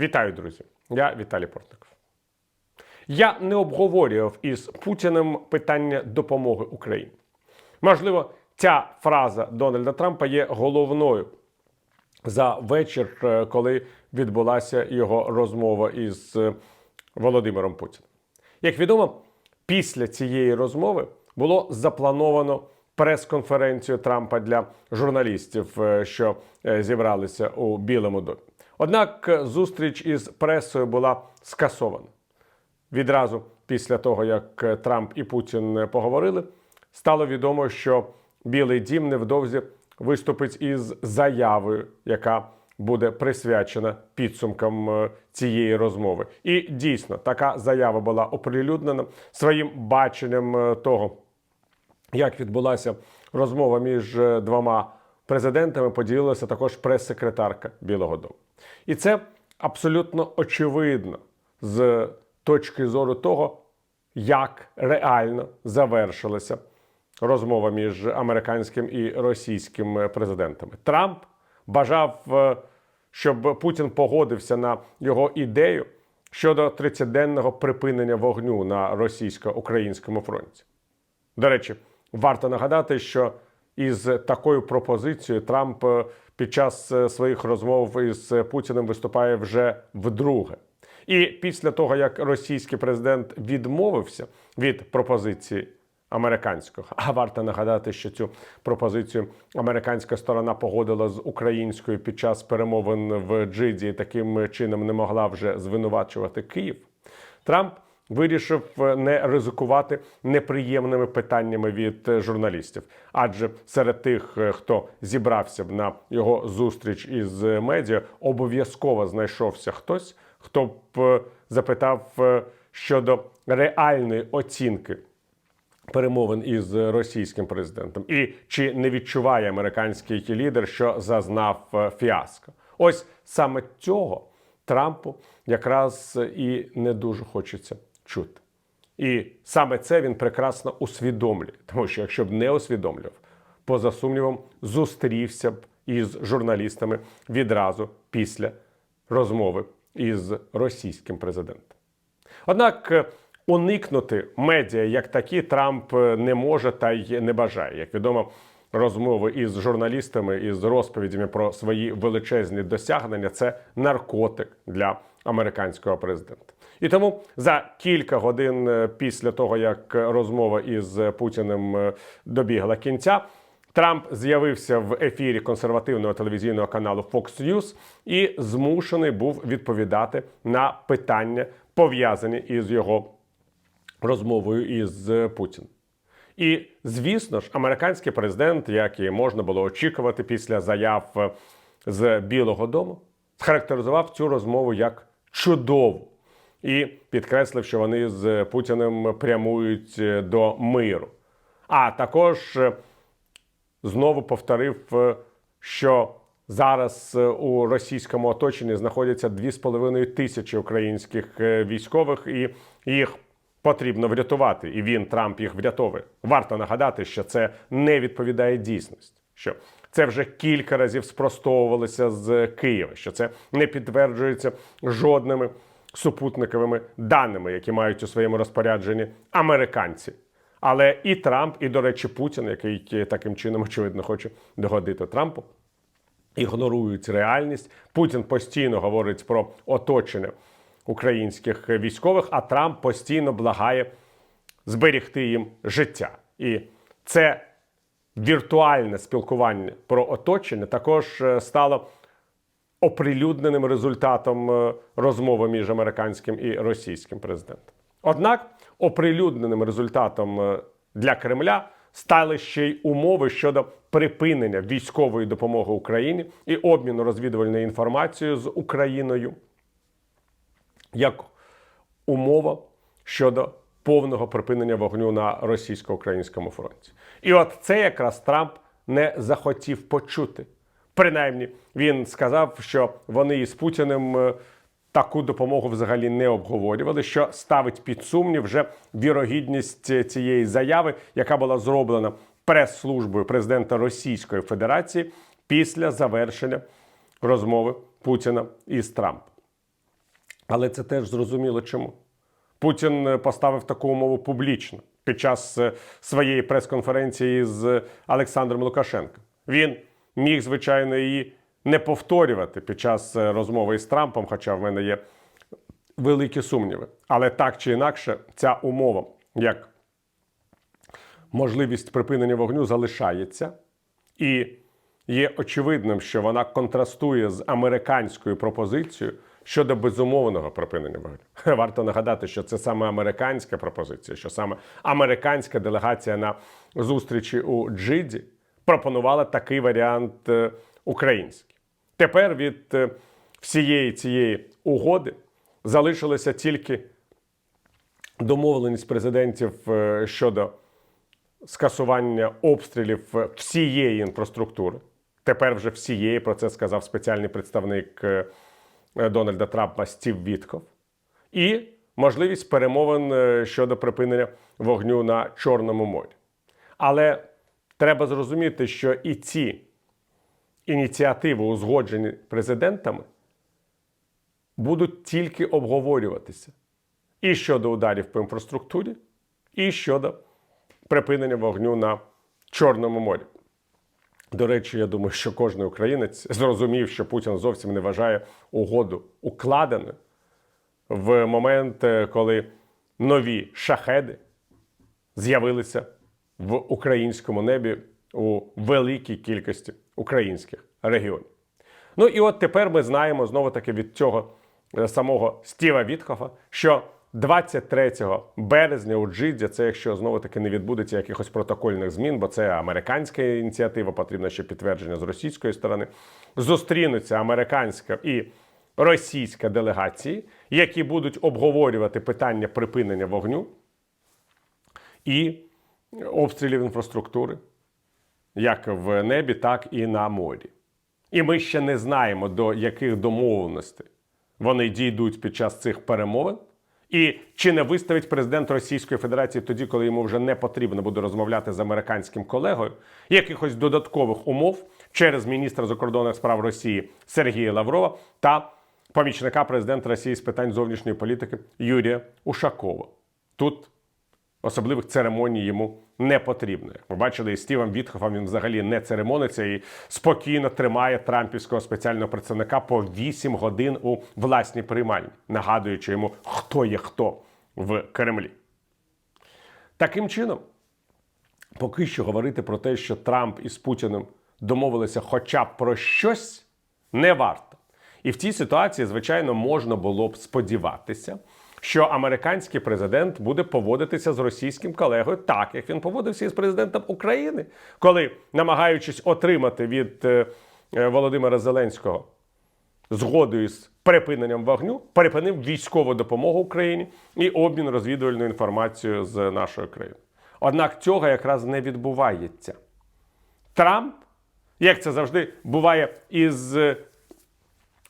Вітаю, друзі! Я Віталій Портников. Я не обговорював із Путіним питання допомоги Україні. Можливо, ця фраза Дональда Трампа є головною за вечір, е, коли відбулася його розмова із е, Володимиром Путіним. Як відомо, після цієї розмови було заплановано прес-конференцію Трампа для журналістів, е, що зібралися у Білому домі. Однак е, зустріч із пресою була скасована. Відразу після того, як е, Трамп і Путін е, поговорили, стало відомо, що Білий Дім невдовзі виступить із заявою, яка буде присвячена підсумкам цієї розмови. І дійсно така заява була оприлюднена своїм баченням того, як відбулася розмова між двома президентами, поділилася також прес-секретарка Білого Дому. І це абсолютно очевидно з точки зору того, як реально завершилася розмова між американським і російським президентами. Трамп бажав, е, щоб Путін погодився на його ідею щодо 30-денного припинення вогню на російсько-українському фронті. До речі, варто нагадати, що із такою пропозицією Трамп е, під час е, своїх розмов із Путіним виступає вже вдруге. І після того, як російський президент відмовився від пропозиції американського, а варто нагадати, що цю пропозицію американська сторона погодила з українською під час перемовин в Джиді, таким чином не могла вже звинувачувати Київ. Трамп вирішив е, не ризикувати неприємними питаннями від е, журналістів. Адже серед тих, е, хто зібрався б на його зустріч із медіа, обов'язково знайшовся хтось, хто б запитав щодо реальної оцінки перемовин із російським президентом, і чи не відчуває американський лідер, що зазнав фіаско. Ось саме цього Трампу якраз і не дуже хочеться чути. І саме це він прекрасно усвідомлює, тому що якщо б не усвідомлював, поза сумнівом, зустрівся б із журналістами відразу після розмови із російським президентом. Однак е, уникнути медіа як такі Трамп е, не може та й не бажає. Як відомо, розмови із журналістами із розповідями про свої величезні досягнення це наркотик для американського президента. І тому за кілька годин е, після того, як розмова із Путіним е, добігла кінця. Трамп з'явився в ефірі консервативного телевізійного каналу Fox News і змушений був відповідати на питання, пов'язані із його розмовою із Путіним. І звісно ж, американський президент, як і можна було очікувати після заяв е, з Білого Дому, схарактеризував цю розмову як чудову і підкреслив, що вони з Путіним прямують е, до миру. А також е, знову повторив, е, що зараз у російському оточенні знаходяться 2,5 тисячі українських військових, і їх потрібно врятувати. І він, Трамп, їх врятовує. Варто нагадати, що це не відповідає дійсності. Що це вже кілька разів спростовувалося з Києва, що це не підтверджується жодними супутниковими даними, які мають у своєму розпорядженні американці. Але і Трамп, і, до речі, Путін, який таким чином, очевидно, хоче догодити Трампу, ігнорують реальність. Путін постійно говорить про оточення українських військових, а Трамп постійно благає зберігти їм життя. І це віртуальне спілкування про оточення також е, стало оприлюдненим результатом е, розмови між американським і російським президентом. Однак оприлюдненим результатом е, для Кремля стали ще й умови щодо припинення військової допомоги Україні і обміну розвідувальною інформацією з Україною як умова щодо повного припинення вогню на російсько-українському фронті. І от це якраз Трамп не захотів почути. Принаймні, він сказав, що вони із Путіним е, таку допомогу взагалі не обговорювали, що ставить під сумнів вже вірогідність цієї заяви, яка була зроблена прес-службою президента Російської Федерації після завершення розмови Путіна із Трампом. Але це теж зрозуміло чому. Путін е, поставив таку умову публічно під час е, своєї прес-конференції з Олександром Лукашенком. Він міг, звичайно, її не повторювати під час е, розмови із Трампом, хоча в мене є великі сумніви. Але так чи інакше, ця умова, як можливість припинення вогню, залишається. І є очевидним, що вона контрастує з американською пропозицією щодо безумовного припинення вогню. Варто нагадати, що це саме американська пропозиція, що саме американська делегація на зустрічі у Джиді пропонувала такий варіант е, український. Тепер від е, всієї цієї угоди залишилося тільки домовленість президентів е, щодо скасування обстрілів всієї інфраструктури. Тепер вже всієї про це сказав спеціальний представник Дональда Трампа Стів Вітков. І можливість перемовин е, щодо припинення вогню на Чорному морі. Але треба зрозуміти, що і ці ініціативи, узгоджені президентами, будуть тільки обговорюватися і щодо ударів по інфраструктурі, і щодо припинення вогню на Чорному морі. До речі, я думаю, що кожен українець зрозумів, що Путін зовсім не вважає угоду укладеною в момент, е, коли нові шахеди з'явилися в українському небі у великій кількості українських регіонів. Ну і от тепер ми знаємо знову таки від цього е, самого Стіва Вітхофа, що 23 березня у Джиді, це якщо знову таки не відбудеться якихось протокольних змін, бо це американська ініціатива, потрібно ще підтвердження з російської сторони. Зустрінуться американська і російська делегації, які будуть обговорювати питання припинення вогню і обстрілів інфраструктури, як в небі, так і на морі. І ми ще не знаємо, до яких домовленостей вони дійдуть під час цих перемовин. І чи не виставить президент Російської Федерації тоді, коли йому вже не потрібно буде розмовляти з американським колегою, якихось додаткових умов через міністра закордонних справ Росії Сергія Лаврова та помічника президента Росії з питань зовнішньої політики Юрія Ушакова? Тут особливих церемоній йому не потрібно. Як ми бачили, із Стівом Вітхофом він взагалі не церемониться і спокійно тримає трампівського спеціального представника по 8 годин у власній приймальні, нагадуючи йому, хто є хто в Кремлі. Таким чином, поки що говорити про те, що Трамп із Путіним домовилися хоча б про щось, не варто. І в цій ситуації, звичайно, можна було б сподіватися, що американський президент буде поводитися з російським колегою так, як він поводився із президентом України, коли, намагаючись отримати від е, е, Володимира Зеленського згоду із припиненням вогню, припинив військову допомогу Україні і обмін розвідувальною інформацією з нашої країни. Однак цього якраз не відбувається. Трамп, як це завжди буває із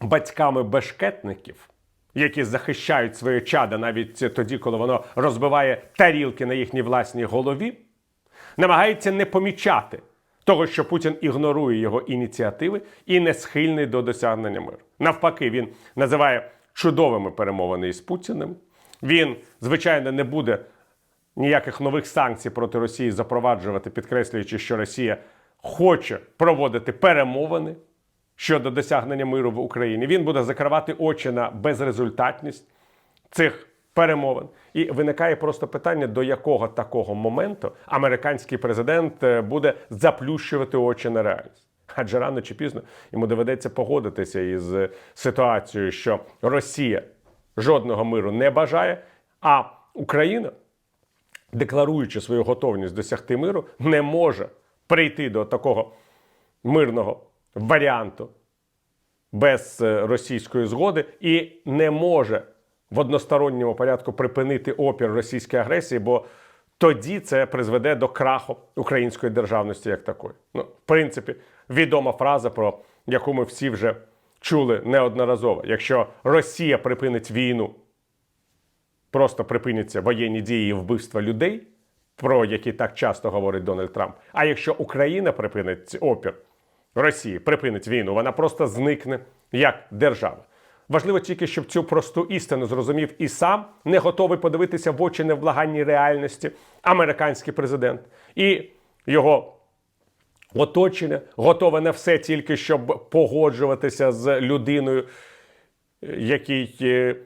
батьками бешкетників, які захищають своє чадо навіть тоді, коли воно розбиває тарілки на їхній власній голові, намагається не помічати того, що Путін ігнорує його ініціативи і не схильний до досягнення миру. Навпаки, він називає чудовими перемовини із Путіним. Він, звичайно, не буде ніяких нових санкцій проти Росії запроваджувати, підкреслюючи, що Росія хоче проводити перемовини щодо досягнення миру в Україні. Він буде закривати очі на безрезультатність цих перемовин. І виникає просто питання, до якого такого моменту американський президент е, буде заплющувати очі на реальність. Адже рано чи пізно йому доведеться погодитися із ситуацією, що Росія жодного миру не бажає, а Україна, декларуючи свою готовність досягти миру, не може прийти до такого мирного варіанту без е, російської згоди і не може в односторонньому порядку припинити опір російській агресії, бо тоді це призведе до краху української державності як такої. Ну, в принципі, відома фраза, про яку ми всі вже чули неодноразово. Якщо Росія припинить війну, просто припиняться воєнні дії і вбивства людей, про які так часто говорить Дональд Трамп. А якщо Україна припинить опір Росії, припинить війну, вона просто зникне як держава. Важливо тільки, щоб цю просту істину зрозумів і сам не готовий подивитися в очі невблаганній реальності американський президент і його оточення готове на все тільки щоб погоджуватися з людиною, якій е,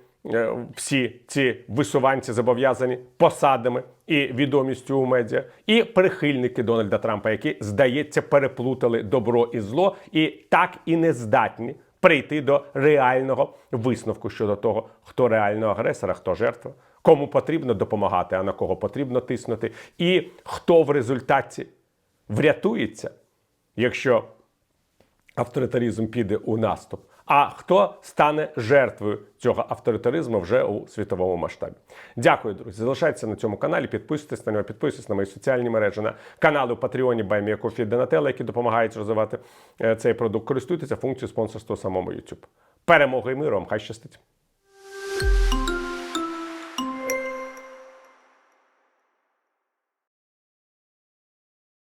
всі ці висуванці зобов'язані посадами і відомістю у медіа, і прихильники Дональда Трампа, які, здається, переплутали добро і зло, і так і не здатні прийти до реального висновку щодо того, хто реально агресор, а хто жертва, кому потрібно допомагати, а на кого потрібно тиснути, і хто в результаті врятується, якщо авторитаризм піде у наступ. А хто стане жертвою цього авторитаризму вже у світовому масштабі? Дякую, друзі. Залишайтеся на цьому каналі, підписуйтесь на нього, підписуйтесь на мої соціальні мережі, на канали у Патреоні Байміякофі Донателла, які допомагають розвивати е, цей продукт. Користуйтеся функцією спонсорства самому YouTube. Перемоги і миру! Хай щастить!